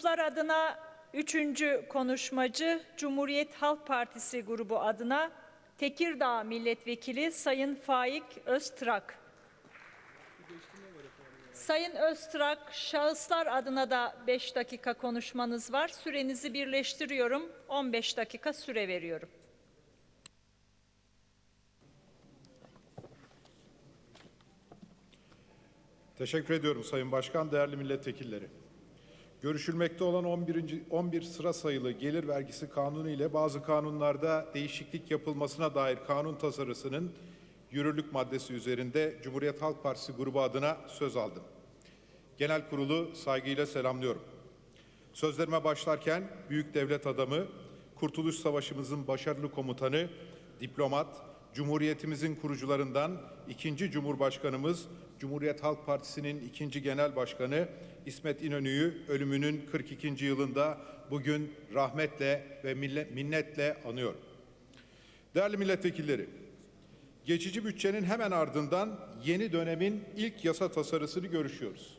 Gruplar adına üçüncü konuşmacı Cumhuriyet Halk Partisi grubu adına Tekirdağ Milletvekili Sayın Faik Öztrak. Sayın Öztrak, şahıslar adına da 5 dakika konuşmanız var. Sürenizi birleştiriyorum. 15 dakika süre veriyorum. Teşekkür ediyorum Sayın Başkan, değerli milletvekilleri. Görüşülmekte olan 11. 11 sıra sayılı gelir vergisi kanunu ile bazı kanunlarda değişiklik yapılmasına dair kanun tasarısının yürürlük maddesi üzerinde Cumhuriyet Halk Partisi grubu adına söz aldım. Genel kurulu saygıyla selamlıyorum. Sözlerime başlarken büyük devlet adamı, Kurtuluş Savaşımızın başarılı komutanı, diplomat, Cumhuriyetimizin kurucularından ikinci Cumhurbaşkanımız, Cumhuriyet Halk Partisi'nin ikinci Genel Başkanı İsmet İnönü'yü ölümünün 42. yılında bugün rahmetle ve minnetle anıyorum. Değerli milletvekilleri, geçici bütçenin hemen ardından yeni dönemin ilk yasa tasarısını görüşüyoruz.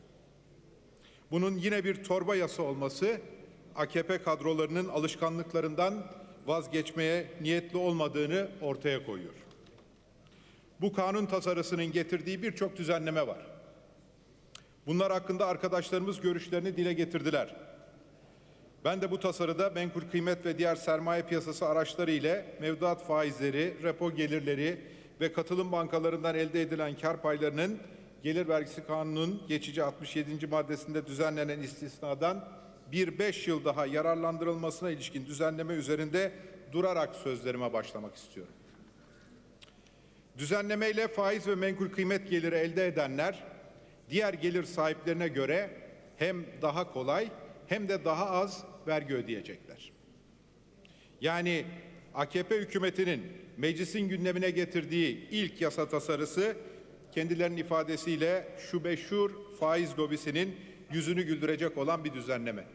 Bunun yine bir torba yasa olması AKP kadrolarının alışkanlıklarından vazgeçmeye niyetli olmadığını ortaya koyuyor. Bu kanun tasarısının getirdiği birçok düzenleme var. Bunlar hakkında arkadaşlarımız görüşlerini dile getirdiler. Ben de bu tasarıda menkul kıymet ve diğer sermaye piyasası araçları ile mevduat faizleri, repo gelirleri ve katılım bankalarından elde edilen kar paylarının gelir vergisi kanunun geçici 67. maddesinde düzenlenen istisnadan bir beş yıl daha yararlandırılmasına ilişkin düzenleme üzerinde durarak sözlerime başlamak istiyorum. Düzenlemeyle faiz ve menkul kıymet geliri elde edenler diğer gelir sahiplerine göre hem daha kolay hem de daha az vergi ödeyecekler. Yani AKP hükümetinin meclisin gündemine getirdiği ilk yasa tasarısı kendilerinin ifadesiyle şu meşhur faiz lobisinin yüzünü güldürecek olan bir düzenleme.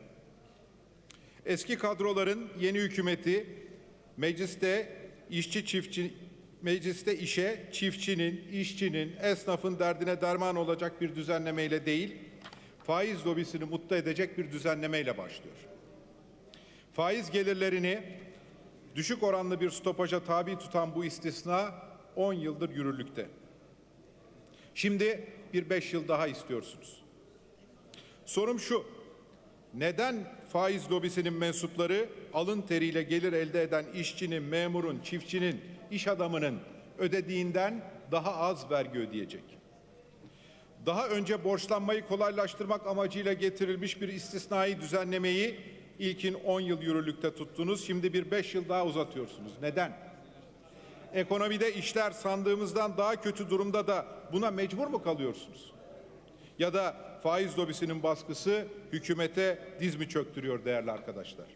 Eski kadroların yeni hükümeti mecliste işçi çiftçi mecliste işe çiftçinin, işçinin, esnafın derdine derman olacak bir düzenlemeyle değil, faiz lobisini mutlu edecek bir düzenlemeyle başlıyor. Faiz gelirlerini düşük oranlı bir stopaja tabi tutan bu istisna 10 yıldır yürürlükte. Şimdi bir 5 yıl daha istiyorsunuz. Sorum şu, neden faiz lobisinin mensupları alın teriyle gelir elde eden işçinin, memurun, çiftçinin, iş adamının ödediğinden daha az vergi ödeyecek? Daha önce borçlanmayı kolaylaştırmak amacıyla getirilmiş bir istisnai düzenlemeyi ilkin 10 yıl yürürlükte tuttunuz. Şimdi bir 5 yıl daha uzatıyorsunuz. Neden? Ekonomide işler sandığımızdan daha kötü durumda da buna mecbur mu kalıyorsunuz? Ya da faiz lobisinin baskısı hükümete diz mi çöktürüyor değerli arkadaşlar?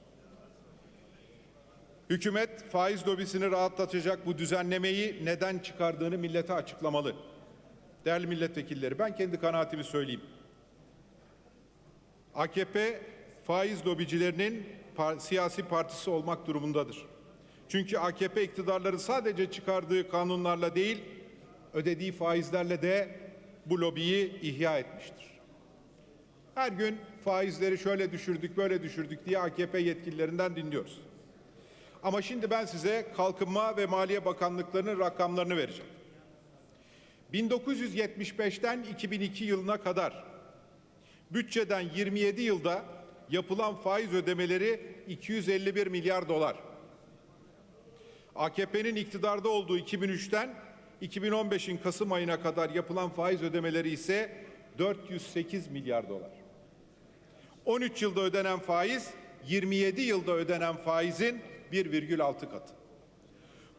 Hükümet faiz lobisini rahatlatacak bu düzenlemeyi neden çıkardığını millete açıklamalı. Değerli milletvekilleri ben kendi kanaatimi söyleyeyim. AKP faiz lobicilerinin par- siyasi partisi olmak durumundadır. Çünkü AKP iktidarları sadece çıkardığı kanunlarla değil, ödediği faizlerle de bu lobiyi ihya etmiştir. Her gün faizleri şöyle düşürdük, böyle düşürdük diye AKP yetkililerinden dinliyoruz. Ama şimdi ben size Kalkınma ve Maliye Bakanlıklarının rakamlarını vereceğim. 1975'ten 2002 yılına kadar bütçeden 27 yılda yapılan faiz ödemeleri 251 milyar dolar. AKP'nin iktidarda olduğu 2003'ten 2015'in Kasım ayına kadar yapılan faiz ödemeleri ise 408 milyar dolar. 13 yılda ödenen faiz 27 yılda ödenen faizin 1,6 katı.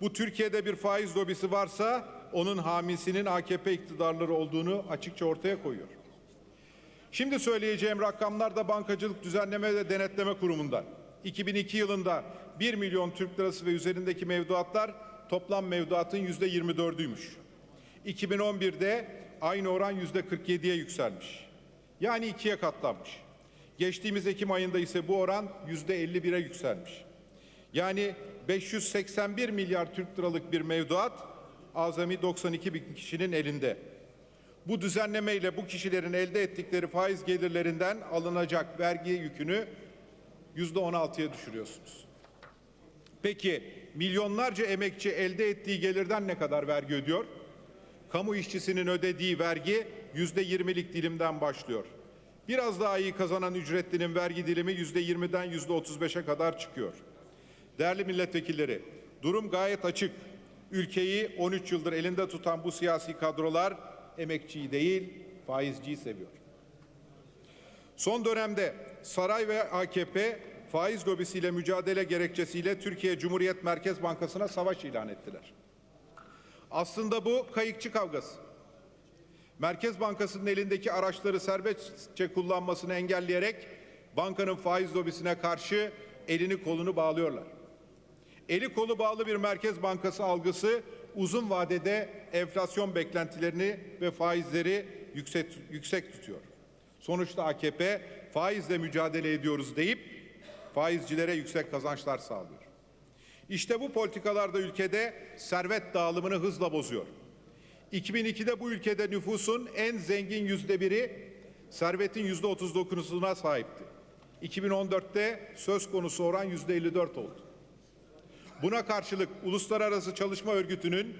Bu Türkiye'de bir faiz lobisi varsa onun hamisinin AKP iktidarları olduğunu açıkça ortaya koyuyor. Şimdi söyleyeceğim rakamlar da Bankacılık Düzenleme ve Denetleme Kurumu'ndan. 2002 yılında 1 milyon Türk lirası ve üzerindeki mevduatlar toplam mevduatın yüzde 24'üymüş. 2011'de aynı oran yüzde 47'ye yükselmiş. Yani ikiye katlanmış. Geçtiğimiz Ekim ayında ise bu oran yüzde 51'e yükselmiş. Yani 581 milyar Türk liralık bir mevduat azami 92 bin kişinin elinde. Bu düzenleme ile bu kişilerin elde ettikleri faiz gelirlerinden alınacak vergi yükünü yüzde on altıya düşürüyorsunuz. Peki milyonlarca emekçi elde ettiği gelirden ne kadar vergi ödüyor? Kamu işçisinin ödediği vergi yüzde yirmilik dilimden başlıyor. Biraz daha iyi kazanan ücretlinin vergi dilimi yüzde yirmiden yüzde otuz beşe kadar çıkıyor. Değerli milletvekilleri, durum gayet açık. Ülkeyi 13 yıldır elinde tutan bu siyasi kadrolar emekçiyi değil, faizciyi seviyor. Son dönemde saray ve AKP faiz lobisiyle mücadele gerekçesiyle Türkiye Cumhuriyet Merkez Bankası'na savaş ilan ettiler. Aslında bu kayıkçı kavgası. Merkez Bankası'nın elindeki araçları serbestçe kullanmasını engelleyerek bankanın faiz lobisine karşı elini kolunu bağlıyorlar. Eli kolu bağlı bir Merkez Bankası algısı uzun vadede enflasyon beklentilerini ve faizleri yüksek, yüksek tutuyor. Sonuçta AKP faizle mücadele ediyoruz deyip faizcilere yüksek kazançlar sağlıyor. İşte bu politikalar da ülkede servet dağılımını hızla bozuyor. 2002'de bu ülkede nüfusun en zengin yüzde biri servetin yüzde 39'una sahipti. 2014'te söz konusu oran yüzde 54 oldu. Buna karşılık Uluslararası Çalışma Örgütü'nün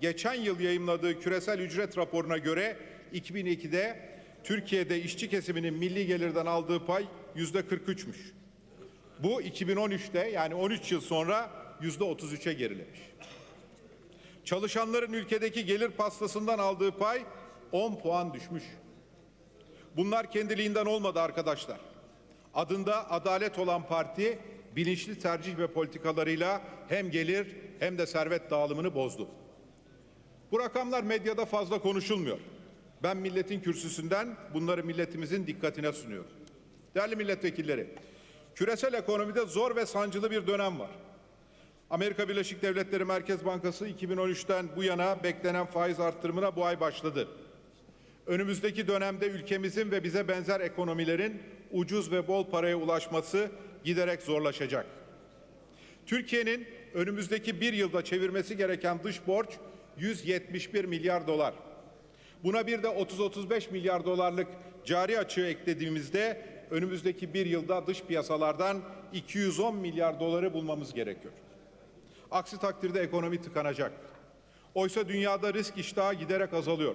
geçen yıl yayımladığı küresel ücret raporuna göre 2002'de Türkiye'de işçi kesiminin milli gelirden aldığı pay yüzde 43'müş. Bu 2013'te yani 13 yıl sonra yüzde 33'e gerilemiş. Çalışanların ülkedeki gelir pastasından aldığı pay 10 puan düşmüş. Bunlar kendiliğinden olmadı arkadaşlar. Adında adalet olan parti bilinçli tercih ve politikalarıyla hem gelir hem de servet dağılımını bozdu. Bu rakamlar medyada fazla konuşulmuyor. Ben milletin kürsüsünden bunları milletimizin dikkatine sunuyorum. Değerli milletvekilleri, küresel ekonomide zor ve sancılı bir dönem var. Amerika Birleşik Devletleri Merkez Bankası 2013'ten bu yana beklenen faiz arttırımına bu ay başladı. Önümüzdeki dönemde ülkemizin ve bize benzer ekonomilerin ucuz ve bol paraya ulaşması giderek zorlaşacak. Türkiye'nin önümüzdeki bir yılda çevirmesi gereken dış borç 171 milyar dolar. Buna bir de 30-35 milyar dolarlık cari açığı eklediğimizde önümüzdeki bir yılda dış piyasalardan 210 milyar doları bulmamız gerekiyor. Aksi takdirde ekonomi tıkanacak. Oysa dünyada risk iştahı giderek azalıyor.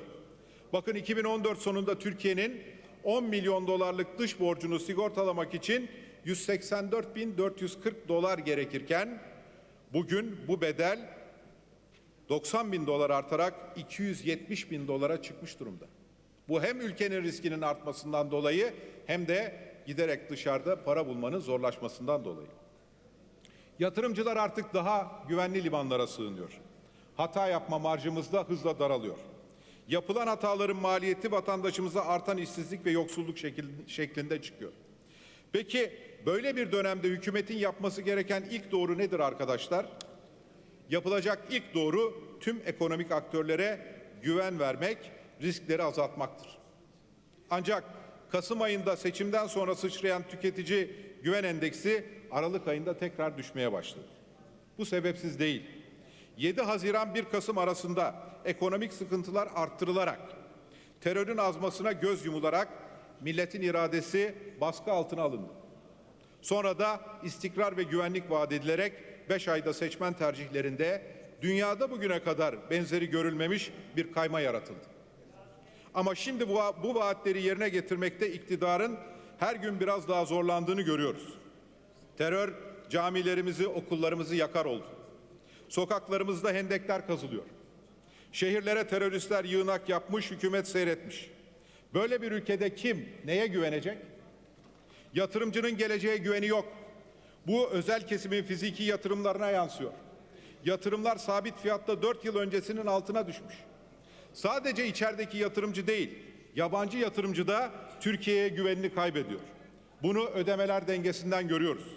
Bakın 2014 sonunda Türkiye'nin 10 milyon dolarlık dış borcunu sigortalamak için 184.440 dolar gerekirken bugün bu bedel 90 bin dolar artarak 270 bin dolara çıkmış durumda. Bu hem ülkenin riskinin artmasından dolayı hem de giderek dışarıda para bulmanın zorlaşmasından dolayı. Yatırımcılar artık daha güvenli limanlara sığınıyor. Hata yapma marjımız da hızla daralıyor. Yapılan hataların maliyeti vatandaşımıza artan işsizlik ve yoksulluk şeklinde çıkıyor. Peki böyle bir dönemde hükümetin yapması gereken ilk doğru nedir arkadaşlar? Yapılacak ilk doğru tüm ekonomik aktörlere güven vermek, riskleri azaltmaktır. Ancak Kasım ayında seçimden sonra sıçrayan tüketici güven endeksi Aralık ayında tekrar düşmeye başladı. Bu sebepsiz değil. 7 Haziran 1 Kasım arasında ekonomik sıkıntılar arttırılarak, terörün azmasına göz yumularak milletin iradesi baskı altına alındı. Sonra da istikrar ve güvenlik vaat edilerek 5 ayda seçmen tercihlerinde dünyada bugüne kadar benzeri görülmemiş bir kayma yaratıldı. Ama şimdi bu, bu vaatleri yerine getirmekte iktidarın her gün biraz daha zorlandığını görüyoruz. Terör camilerimizi, okullarımızı yakar oldu. Sokaklarımızda hendekler kazılıyor. Şehirlere teröristler yığınak yapmış, hükümet seyretmiş. Böyle bir ülkede kim neye güvenecek? Yatırımcının geleceğe güveni yok. Bu özel kesimin fiziki yatırımlarına yansıyor. Yatırımlar sabit fiyatta 4 yıl öncesinin altına düşmüş. Sadece içerideki yatırımcı değil, yabancı yatırımcı da Türkiye'ye güvenini kaybediyor. Bunu ödemeler dengesinden görüyoruz.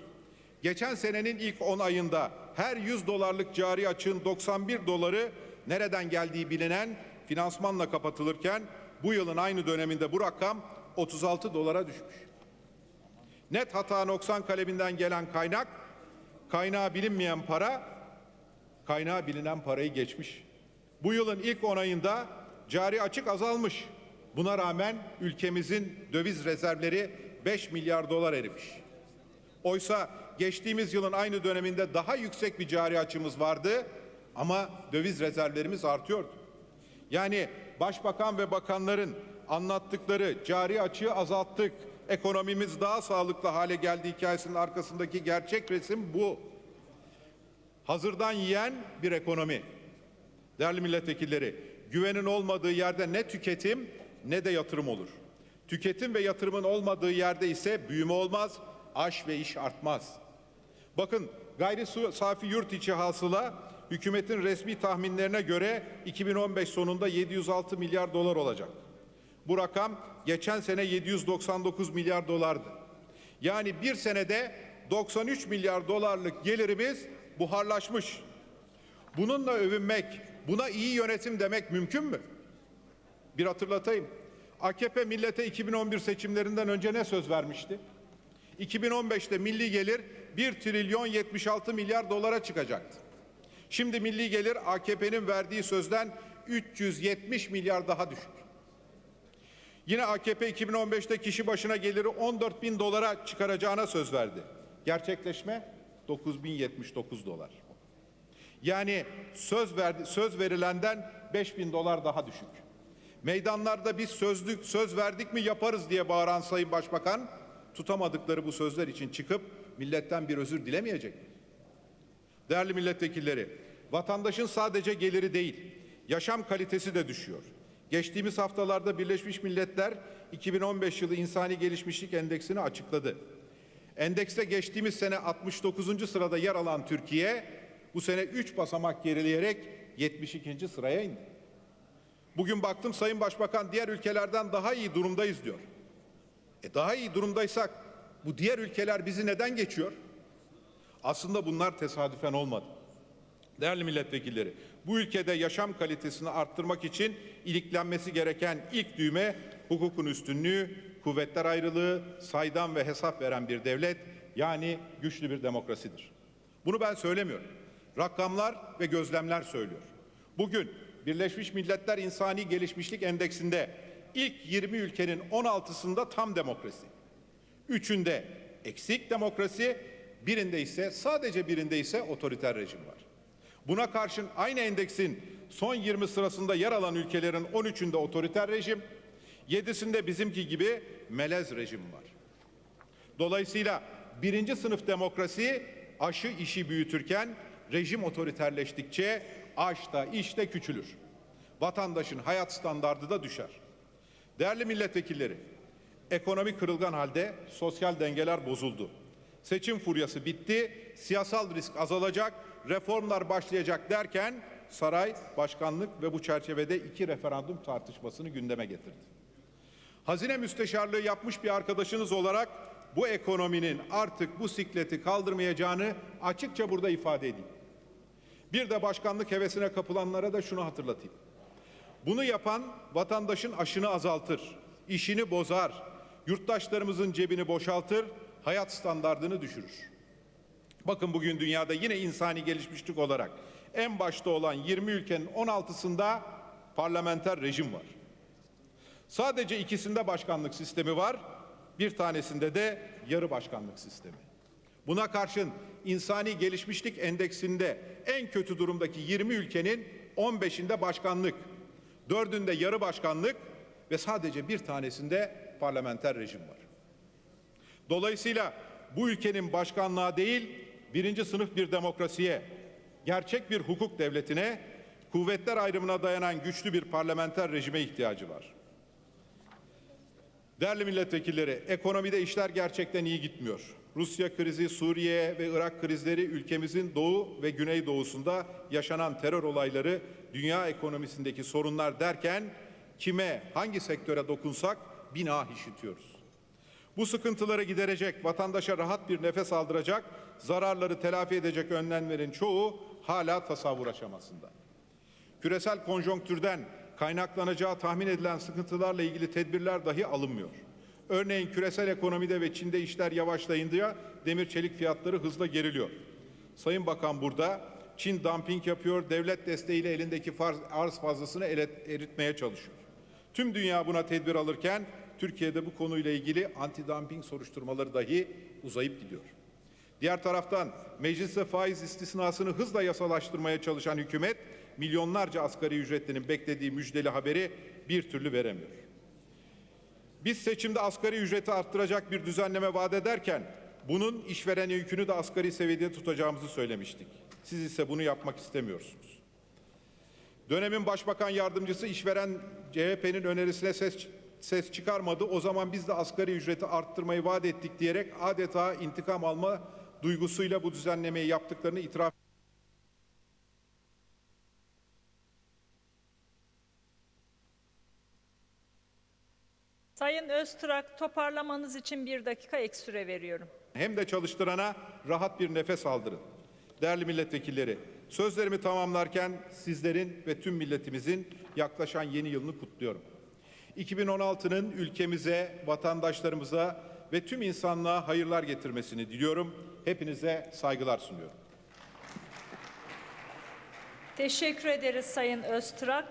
Geçen senenin ilk 10 ayında her 100 dolarlık cari açığın 91 doları nereden geldiği bilinen finansmanla kapatılırken bu yılın aynı döneminde bu rakam 36 dolara düşmüş. Net hata noksan kaleminden gelen kaynak, kaynağı bilinmeyen para, kaynağı bilinen parayı geçmiş. Bu yılın ilk 10 ayında cari açık azalmış. Buna rağmen ülkemizin döviz rezervleri 5 milyar dolar erimiş. Oysa geçtiğimiz yılın aynı döneminde daha yüksek bir cari açımız vardı ama döviz rezervlerimiz artıyordu. Yani başbakan ve bakanların anlattıkları cari açığı azalttık, ekonomimiz daha sağlıklı hale geldi hikayesinin arkasındaki gerçek resim bu. Hazırdan yiyen bir ekonomi. Değerli milletvekilleri, güvenin olmadığı yerde ne tüketim ne de yatırım olur. Tüketim ve yatırımın olmadığı yerde ise büyüme olmaz, aş ve iş artmaz. Bakın gayri safi yurt içi hasıla hükümetin resmi tahminlerine göre 2015 sonunda 706 milyar dolar olacak. Bu rakam geçen sene 799 milyar dolardı. Yani bir senede 93 milyar dolarlık gelirimiz buharlaşmış. Bununla övünmek, buna iyi yönetim demek mümkün mü? Bir hatırlatayım. AKP millete 2011 seçimlerinden önce ne söz vermişti? 2015'te milli gelir 1 trilyon 76 milyar dolara çıkacaktı. Şimdi milli gelir AKP'nin verdiği sözden 370 milyar daha düşük. Yine AKP 2015'te kişi başına geliri 14 bin dolara çıkaracağına söz verdi. Gerçekleşme 9079 dolar. Yani söz verdi, söz verilenden 5 bin dolar daha düşük. Meydanlarda biz sözlük söz verdik mi yaparız diye bağıran Sayın Başbakan tutamadıkları bu sözler için çıkıp milletten bir özür dilemeyecek mi? Değerli milletvekilleri, vatandaşın sadece geliri değil, yaşam kalitesi de düşüyor. Geçtiğimiz haftalarda Birleşmiş Milletler 2015 yılı İnsani Gelişmişlik Endeksini açıkladı. Endekste geçtiğimiz sene 69. sırada yer alan Türkiye bu sene 3 basamak gerileyerek 72. sıraya indi. Bugün baktım Sayın Başbakan diğer ülkelerden daha iyi durumdayız diyor. E daha iyi durumdaysak bu diğer ülkeler bizi neden geçiyor? Aslında bunlar tesadüfen olmadı. Değerli milletvekilleri, bu ülkede yaşam kalitesini arttırmak için iliklenmesi gereken ilk düğme hukukun üstünlüğü, kuvvetler ayrılığı, saydam ve hesap veren bir devlet yani güçlü bir demokrasidir. Bunu ben söylemiyorum. Rakamlar ve gözlemler söylüyor. Bugün Birleşmiş Milletler İnsani Gelişmişlik Endeksinde ilk 20 ülkenin 16'sında tam demokrasi. Üçünde eksik demokrasi, birinde ise sadece birinde ise otoriter rejim var. Buna karşın aynı endeksin son 20 sırasında yer alan ülkelerin 13'ünde otoriter rejim, 7'sinde bizimki gibi melez rejim var. Dolayısıyla birinci sınıf demokrasi aşı işi büyütürken rejim otoriterleştikçe aş da iş de küçülür. Vatandaşın hayat standardı da düşer. Değerli milletvekilleri, ekonomi kırılgan halde sosyal dengeler bozuldu. Seçim furyası bitti, siyasal risk azalacak, reformlar başlayacak derken saray, başkanlık ve bu çerçevede iki referandum tartışmasını gündeme getirdi. Hazine müsteşarlığı yapmış bir arkadaşınız olarak bu ekonominin artık bu sikleti kaldırmayacağını açıkça burada ifade edeyim. Bir de başkanlık hevesine kapılanlara da şunu hatırlatayım. Bunu yapan vatandaşın aşını azaltır, işini bozar, yurttaşlarımızın cebini boşaltır, hayat standardını düşürür. Bakın bugün dünyada yine insani gelişmişlik olarak en başta olan 20 ülkenin 16'sında parlamenter rejim var. Sadece ikisinde başkanlık sistemi var, bir tanesinde de yarı başkanlık sistemi. Buna karşın insani gelişmişlik endeksinde en kötü durumdaki 20 ülkenin 15'inde başkanlık, 4'ünde yarı başkanlık ve sadece bir tanesinde parlamenter rejim var. Dolayısıyla bu ülkenin başkanlığa değil, birinci sınıf bir demokrasiye, gerçek bir hukuk devletine, kuvvetler ayrımına dayanan güçlü bir parlamenter rejime ihtiyacı var. Değerli milletvekilleri, ekonomide işler gerçekten iyi gitmiyor. Rusya krizi, Suriye ve Irak krizleri ülkemizin doğu ve güneydoğusunda yaşanan terör olayları, dünya ekonomisindeki sorunlar derken kime, hangi sektöre dokunsak bina işitiyoruz. Bu sıkıntıları giderecek, vatandaşa rahat bir nefes aldıracak, zararları telafi edecek önlemlerin çoğu hala tasavvur aşamasında. Küresel konjonktürden kaynaklanacağı tahmin edilen sıkıntılarla ilgili tedbirler dahi alınmıyor. Örneğin küresel ekonomide ve Çin'de işler yavaşlayınca demir çelik fiyatları hızla geriliyor. Sayın Bakan burada Çin dumping yapıyor, devlet desteğiyle elindeki farz, arz fazlasını eritmeye çalışıyor. Tüm dünya buna tedbir alırken Türkiye'de bu konuyla ilgili anti-dumping soruşturmaları dahi uzayıp gidiyor. Diğer taraftan mecliste faiz istisnasını hızla yasalaştırmaya çalışan hükümet milyonlarca asgari ücretlinin beklediği müjdeli haberi bir türlü veremiyor. Biz seçimde asgari ücreti arttıracak bir düzenleme vaat ederken bunun işveren yükünü de asgari seviyede tutacağımızı söylemiştik. Siz ise bunu yapmak istemiyorsunuz. Dönemin başbakan yardımcısı işveren CHP'nin önerisine ses ses çıkarmadı. O zaman biz de asgari ücreti arttırmayı vaat ettik diyerek adeta intikam alma duygusuyla bu düzenlemeyi yaptıklarını itiraf Sayın Öztürk toparlamanız için bir dakika ek süre veriyorum. hem de çalıştırana rahat bir nefes aldırın. Değerli milletvekilleri, sözlerimi tamamlarken sizlerin ve tüm milletimizin yaklaşan yeni yılını kutluyorum. 2016'nın ülkemize, vatandaşlarımıza ve tüm insanlığa hayırlar getirmesini diliyorum. Hepinize saygılar sunuyorum. Teşekkür ederiz Sayın Öztürk.